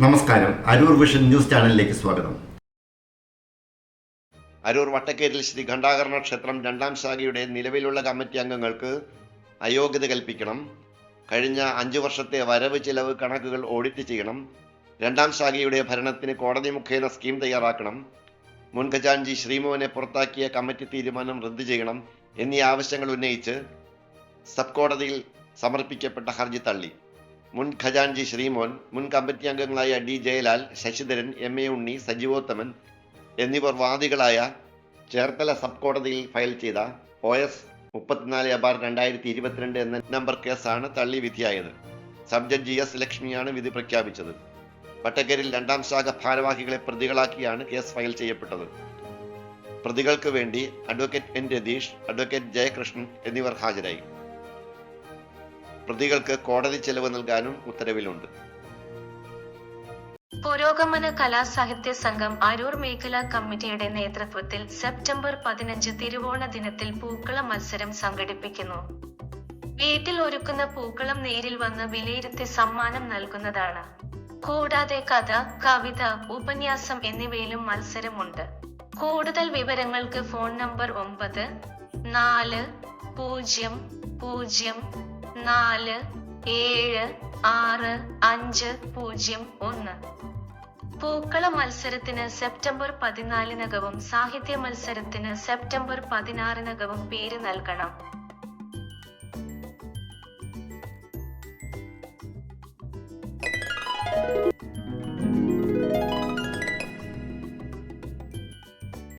നമസ്കാരം. Aroor vision news ചാനലിലേക്ക് സ്വാഗതം. അരൂർ വട്ടക്കേരിൽ ശ്രീ ഘണ്ടാകർണ ക്ഷേത്രം രണ്ടാം ശാഖയുടെ നിലവിലുള്ള കമ്മിറ്റി അംഗങ്ങൾക്ക് അയോഗ്യത കൽപ്പിക്കണം. കഴിഞ്ഞ അഞ്ചു വർഷത്തെ വരവ് ചിലവ് കണക്കുകൾ ഓഡിറ്റ് ചെയ്യണം. രണ്ടാം ശാഖയുടെ ഭരണത്തിന് കോടതി മുഖേന സ്കീം തയ്യാറാക്കണം. മുൻ ഖജാൻജി ശ്രീമോഹനെ പുറത്താക്കിയ കമ്മിറ്റി തീരുമാനം റദ്ദു ചെയ്യണം എന്നീ ആവശ്യങ്ങൾ ഉന്നയിച്ച് സബ് കോടതിയിൽ സമർപ്പിക്കപ്പെട്ട ഹർജി തള്ളി. മുൻ ഖജാൻജി ശ്രീമോൻ മുൻ കമ്മിറ്റി അംഗങ്ങളായ D Jayalal Sasidharan M A Unni Sajeevothaman എന്നിവർ വാദികളായ ചേർത്തല സബ് കോടതിയിൽ ഫയൽ ചെയ്ത ഒ എസ് മുപ്പത്തിനാല് അബാർ രണ്ടായിരത്തി ഇരുപത്തിരണ്ട് എന്ന നമ്പർ കേസാണ് തള്ളി വിധിയായത്. സബ് ജഡ്ജി എസ് ലക്ഷ്മിയാണ് വിധി പ്രഖ്യാപിച്ചത്. വട്ടക്കരിൽ രണ്ടാം ശാഖ ഭാരവാഹികളെ പ്രതികളാക്കിയാണ് കേസ് ഫയൽ ചെയ്യപ്പെട്ടത്. പ്രതികൾക്ക് വേണ്ടി advocate N Ratheesh advocate Jayakrishnan എന്നിവർ ഹാജരായി. പ്രതികൾക്ക് കോടതി ചെലവ് നൽകാനും ഉത്തരവിലുണ്ട്. പുരോഗമന കലാസാഹിത്യ സംഘം അരൂർ മേഖലാ കമ്മിറ്റിയുടെ നേതൃത്വത്തിൽ സെപ്റ്റംബർ പതിനഞ്ച് തിരുവോണ ദിനത്തിൽ പൂക്കള മത്സരം സംഘടിപ്പിക്കുന്നു. വീട്ടിൽ ഒരുക്കുന്ന പൂക്കളം നേരിൽ വന്ന് വിലയിരുത്തി സമ്മാനം നൽകുന്നതാണ്. കൂടാതെ കഥ കവിത ഉപന്യാസം എന്നിവയിലും മത്സരമുണ്ട്. കൂടുതൽ വിവരങ്ങൾക്ക് ഫോൺ നമ്പർ ഒമ്പത് നാല് പൂജ്യം പൂജ്യം നാല് ഏഴ് ആറ് അഞ്ച് പൂജ്യം ഒന്ന്. പൂക്കള മത്സരത്തിന് സെപ്റ്റംബർ പതിനാലിനകവും സാഹിത്യ മത്സരത്തിന് സെപ്റ്റംബർ പതിനാറിനകവും പേര് നൽകണം.